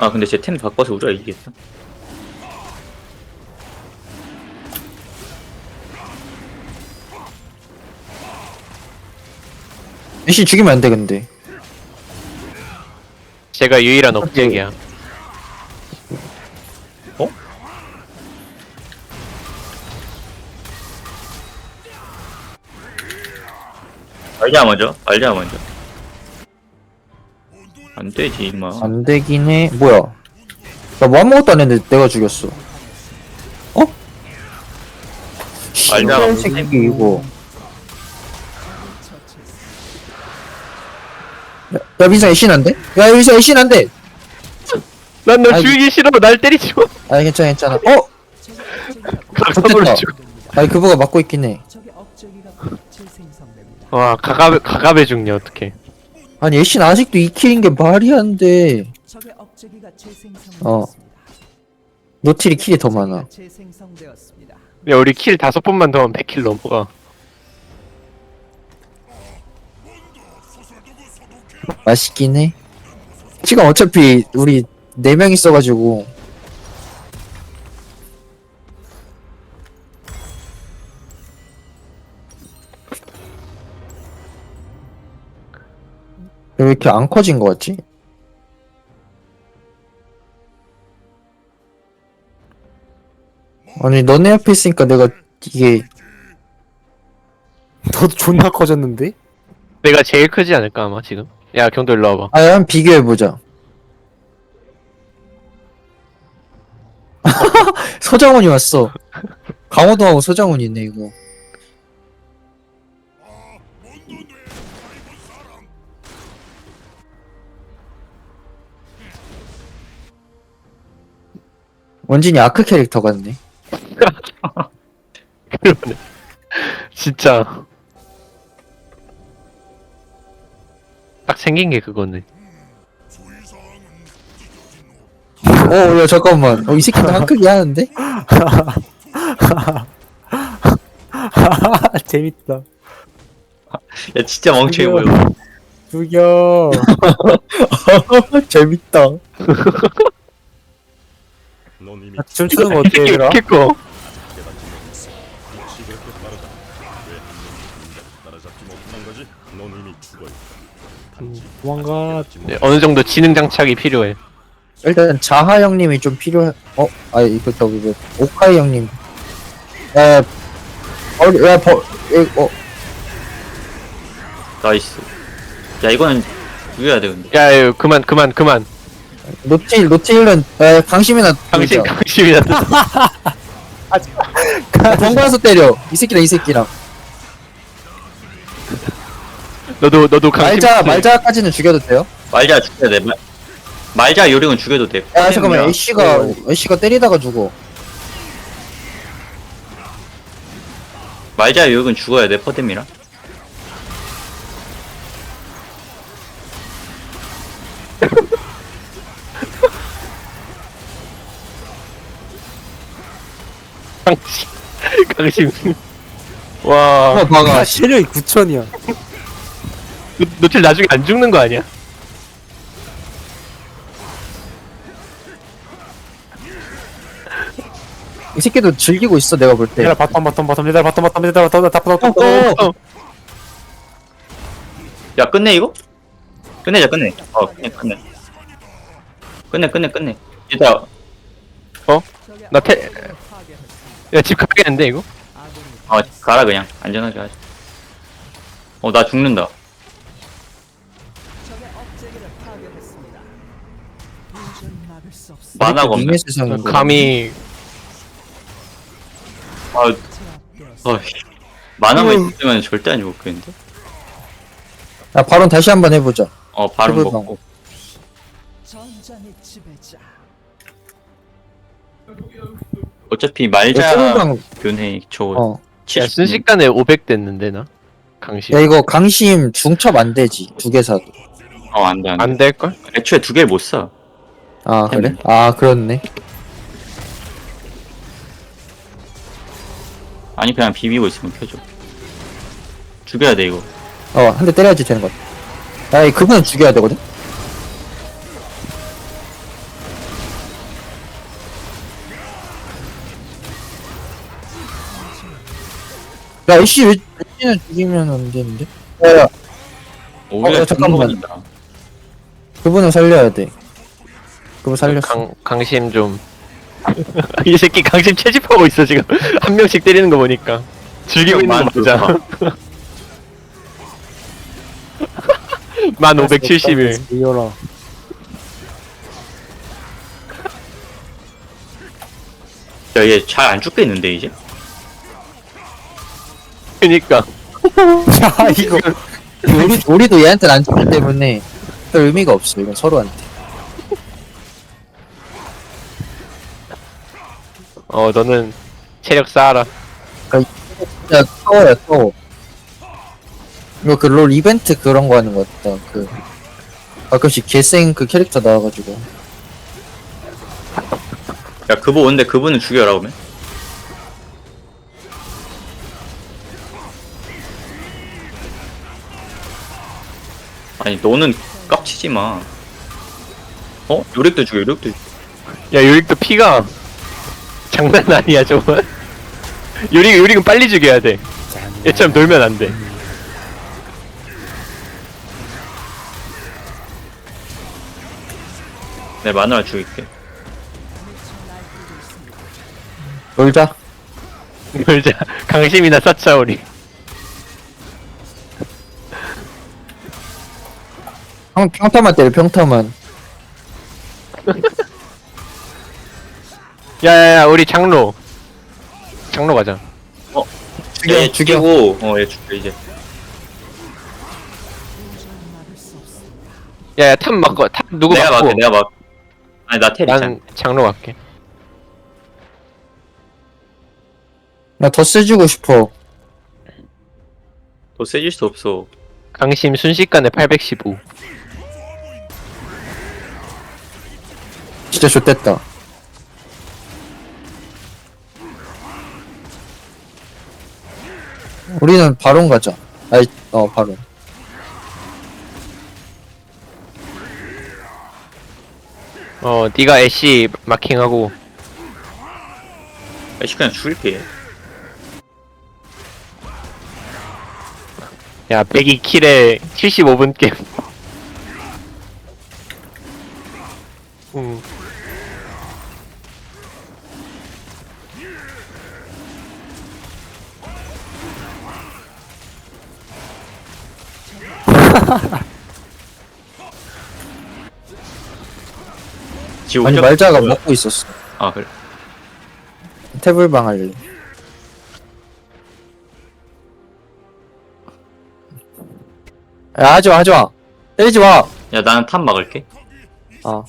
아 근데 제 템 바꿔서 우리가 이기겠어 애쉬 죽이면 안 돼 근데. 제가 유일한 업적이야. 말자 먼저 말자 먼저 안 되지 임마 안 되긴 해 뭐야 나 뭐 아무것도 안 했는데 내가 죽였어 어? 씨발 새끼 이거 야, 야 민서 안돼? 야 민서 애쉬 안돼 난널 아이, 죽이기 싫어. 날 때리지 마. 아 괜찮아 괜찮아 어? 각성으로. 아니 그거가 맞고 있긴 해. 와 가갑에 가갑에 죽냐 어떡해. 아니 애쉬 아직도 2킬인 게 말이 안 돼 적의 업적이가 재생성되었습니다. 어. 노틸이 킬이 더 많아 재생성되었습니다. 야 우리 킬 다섯 번만 더 하면 100킬 넘어가. 맛있긴 해 지금 어차피 우리 4명 있어가지고 왜 이렇게 안 커진 거 같지? 아니 너네 옆에 있으니까 내가 이게 너도 존나 커졌는데? 내가 제일 크지 않을까 아마 지금. 야 경도 일로 와봐. 아 한번 비교해 보자 서장훈이 왔어 강호동하고 서장훈이 있네 이거 원진이 아크 캐릭터 같네 그러네. 진짜. 딱 생긴 게 그거네. 어, 야, 잠깐만. 어, 이 새끼도 한크기 하는데? 재밌다. 야 진짜 멍청해 보여 죽여. 재밌다. 아, 춤추는 거 어때, 얘들아? 이렇게 커. 도망가. 네, 어느 정도 지능 장착이 필요해. 일단 자하 형님이 좀 필요해. 어, 아, 이거 또 이거 오카이 형님. 야, 버, 야, 버, 이, 어, 나이스 야 이거는 죽여야 돼 근데 야, 야 그만 그만 그만. 노틸, 노틸은 에, 강심이나 당신 돌자. 당신이다. 번가서 때려. 이 새끼랑 이 새끼랑. 너도 너도 강심. 말자, 말자까지는 죽여도 돼요? 말자 죽여야 돼 말, 말자 요령은 죽여도 돼 야, 잠깐만, 애쉬가, 애쉬가 때리다가 죽어. 말자 요령은 죽어야 돼 퍼뎀이랑 강심. 강심. 와. 어. 아, 체력이 9천이야. 노, 노틸 나중에 안 죽는 거 아니야? 이 새끼도 즐기고 있어, 내가 볼 때. 얘들아, 바텀, 바텀, 바텀, 얘들아, 바텀, 바텀, 얘들아, 바텀, 바텀, 바텀, 바텀. 어, 야 끝내 이거? 끝내자 끝내 어 끝내 끝내 끝내 끝내 끝내 얘들아 나 태- 야 집 가겠는데 이거? 어 가라 그냥 안전하게 하자 어나 죽는다 적의 업적이를 파괴했습니다. 도저히 막을 수 없습니다. 만화가 없네 거. 감히 아 제압되었습니다. 어이 만화만 있으면 절대 안 죽었겠는데? 야, 바론 다시 한번 해보자. 어 바로 해볼 먹고 전장의 지배자. 어차피 야, 말자 소울방, 변해 저거 어. 야 70 순식간에 500 됐는데 나 강심 야, 이거 강심 중첩 안 되지. 두 개 사도. 어 안돼 안돼 안 될 걸? 애초에 두 개를 못사 아, 그래? 아, 그렇네. 아니 그냥 비비고 있으면 켜줘 죽여야 돼 이거 어, 한 대 때려야지 되는 것 같아. 야, 이 그분은 죽여야 되거든? 야 이씨 왜 이씨는 죽이면 안 되는데? 야 야 오히려 어, 잠깐만. 잠깐만. 그분을 살려야 돼 그분 살렸어 강, 강심 좀. 이 새끼 강심 채집하고 있어, 지금. 한 명씩 때리는 거 보니까. 즐기고 있는 거 맞아. 만 571. 이어라. 야, 얘 잘 안 죽겠는데, 이제? 그니까. 야 이거. 우리, 우리도 얘한테는 안 죽기 때문에 별 의미가 없어 이건 서로한테 어, 너는 체력 쌓아라. 야 타워야 타워 이거 그 롤 이벤트 그런 거 하는 거 같다 그 가끔씩 개생 그 캐릭터 나와가지고 야, 그분 오는데 그분은 죽여라, 그러면? 아니, 너는 깝치지 마. 어? 요렉도 죽여, 요렉도 죽여. 야, 요릭도 피가 장난 아니야, 정말. 요릭, 요릭은 빨리 죽여야 돼. 얘처럼 놀면 안 돼. 내 마누라 죽일게. 놀자 놀자. 강심이나 쌓자, 우리. 평, 평타만 때려 평타만 야야야, 우리 장로. 장로 가자. 죽여, 얘 죽여. 죽이고, 어, 얘 죽여, 이제. 야야, 탑 막고, 탑 누구 내가 막고. 막게, 내가 막. 아니, 나 테리. 난 장로 갈게. 나더 세주고 싶어 더 세질 수 없어. 강심 순식간에 815. 진짜 좋댔다 우리는 바론 가자 아이 어 바론 어, 네가 애쉬 마킹하고. 애쉬 그냥 죽일게. 야, 102킬에 75분 게임. 지금 아니 말자가 뭐야? 먹고 있었어 아, 그래. 태블방 할래 야 하지마 하지마 때리지 마 야, 나는 탑 막을게. 어.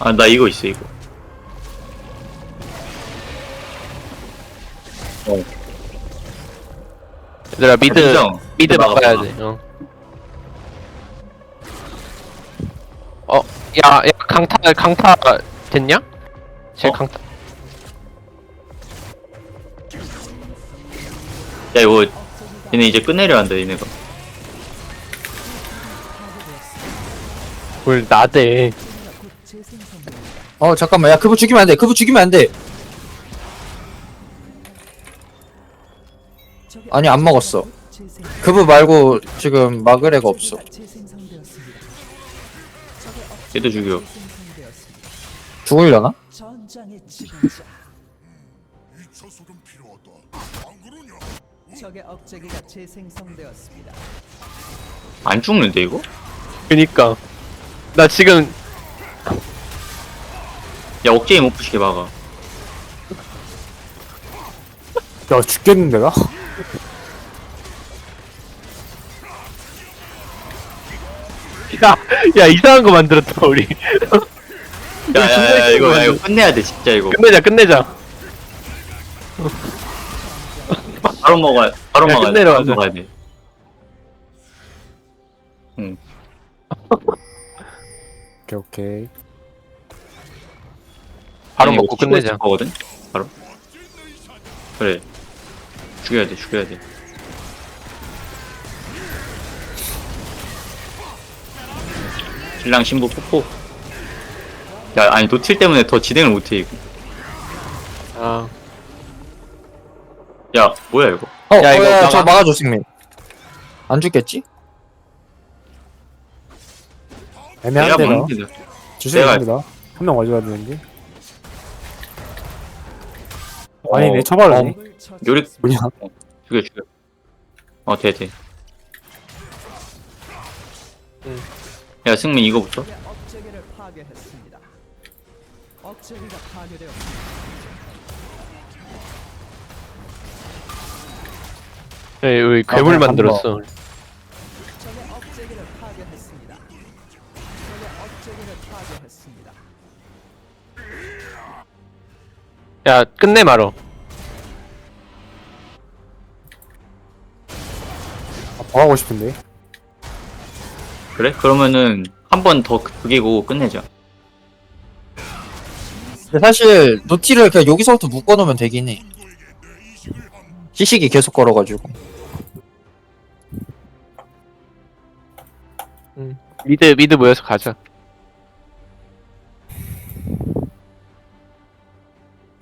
아, 나 이거 있어, 이거. 얘들아, 미드, 인정. 미드 막아, 막아야 막아. 돼, 어. 어, 야, 야, 강타, 강타 됐냐? 제 어? 강타. 야, 이거, 얘네 이제 끝내려 한다, 얘네가. 뭘 나대. 어 잠깐만 야 그분 죽이면 안돼 그분 죽이면 안돼 아니, 안 먹었어. 그분 말고 지금 애가 없어 얘도 죽여. 죽으려나? 전장의 지배자. 적의 억제기가 재생성되었습니다. 안 죽는데, 이거? 그니까. 나 지금, 야, 억제기 못 부시게 막아. 야 죽겠는데 나? 야, 야, 이상한 거 만들었다, 우리. 야, 야, 야, 이거, 야, 이거 끝내야 돼, 진짜, 이거. 끝내자, 끝내자. 바로 먹어야, 바로 야, 먹어야 돼. 끝내러 바로 가자. 먹어야 돼. 응. 오케이 오케이. 바로 아니, 먹고 끝내자. 있을 거거든? 바로. 그래. 죽여야 돼, 죽여야 돼. 신랑 신부 뽀뽀. 야, 아니, 노틸 때문에 더 진행을 못해, 이거. 아 야 뭐야 이거 어, 야, 야, 이거 어, 야, 막아. 저 막아줘, 승민. 안 죽겠지? 애매한데 나 먹는 게 주셔야 내가- 됩니다 한 명 와줘야 되는데 어, 아니 내 적을 처치- 요리 뭐냐 죽여 죽여 어 돼 돼 야 승민 이거부터 억제기를 파괴했습니다. 억제기가 파괴되었습니다. 예, 여기 괴물 아, 만들었어 적의 억제기를 파괴했습니다. 적의 억제기를 파괴했습니다. 야 끝내 말어 아, 더 하고 싶은데 그래? 그러면은 한 번 더 그기고 끝내자 근데 사실, 노티를 그냥 여기서부터 묶어놓으면 되긴 해. 시식이 계속 걸어가지고. 미드 미드 모여서 가자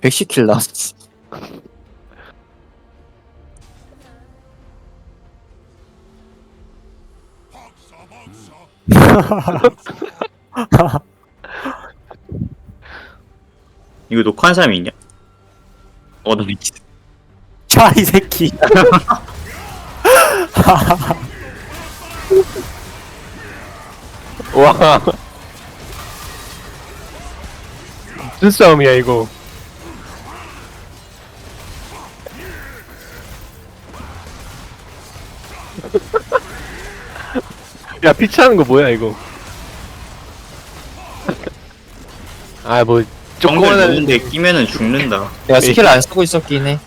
110킬 나왔어. 이거 녹화한 사람이 있냐? 어 나 미치 자 이 새끼. 와. 무슨 싸움이야 이거 야 피치하는 거 뭐야 이거 아뭐 정글 조그만한 좋은데 끼면은 죽는다 내가 스킬 안 쓰고 있었긴 해.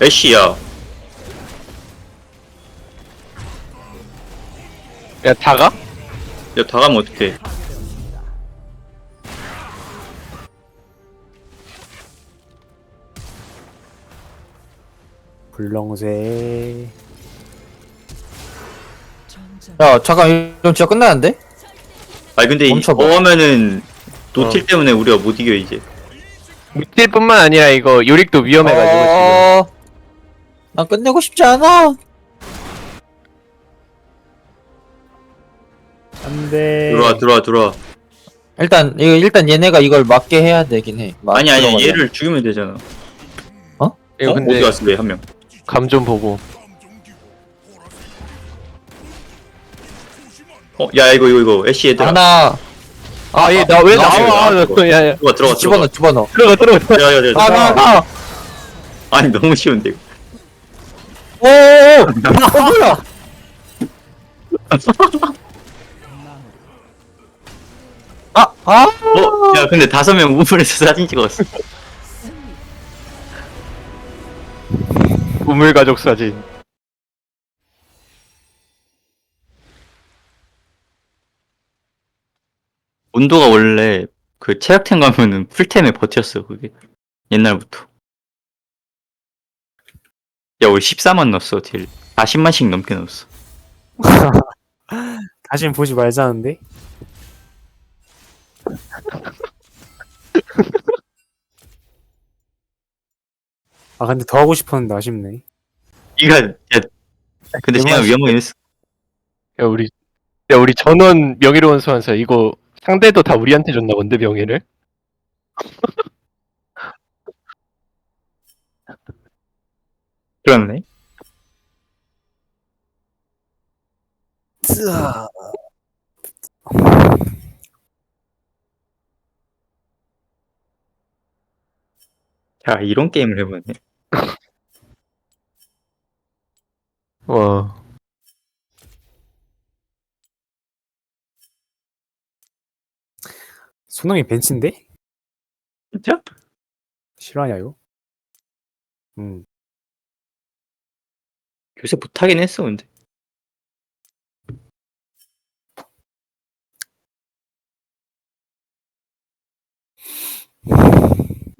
애쉬야 야 다가? 야 다 가면 어떡해 불렁쇠 야, 잠깐, 이건 진짜 끝나는데? 아니 근데 이 멈춰봐. 어 하면은 노틸 때문에 우리가 못 이겨 이제 무틸뿐만 아니라 이거 요릭도 위험해가지고 지금 어... 난 끝내고 싶지 않아. 안돼 들어와 들어와 들어와 일단, 이거, 일단 얘네가 이걸 맞게 해야 되긴 해. 막 아니 아니. 얘를 죽이면 되잖아 이거 어? 근데 어디 갔어 왜한명 감 좀 보고 어? 야 이거 이거 이거 애쉬 얘들아 하나. 아얘 나 왜 나와, 나와 나와. 너, 야, 야. 들어가 들어가 집어넣어, 들어가 집어넣어. 들어가 들어가 야야야 하나, 하나. 아니 너무 쉬운데 이거 오오오! 어, 뭐야? 아, 아! 어? 야 근데 다섯 명 우물에서 사진 찍었어. 우물 가족 사진. 온도가 원래 그 체력템 가면은 풀템에 버텼어 그게. 옛날부터. 야 우리 14만 넣었어 딜. 40만씩 넘게 넣었어. 다신 보지 말자는데 아 근데 더 하고 싶었는데 아쉽네. 이가 야 근데 제가 위험하긴 했어. 야 우리 야 우리 전원 명예로운 소환사 이거 상대도 다 우리한테 줬나 본데 명예를? 그렇네. 쓰아 야 이런 게임을 해보네 와 소능이 벤치인데? 진짜? 실화냐 이거? 음 요새 못하긴 했어 근데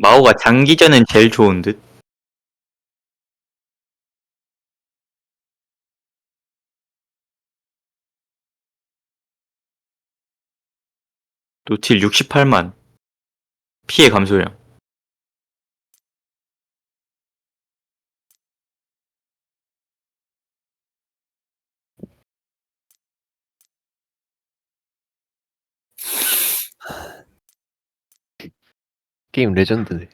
마오가 장기전엔 제일 좋은 듯. 노틸 68만 피해 감소량. 게임 레전드네.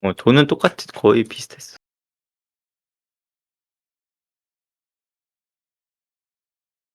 어, 돈은 똑같, 거의 비슷했어.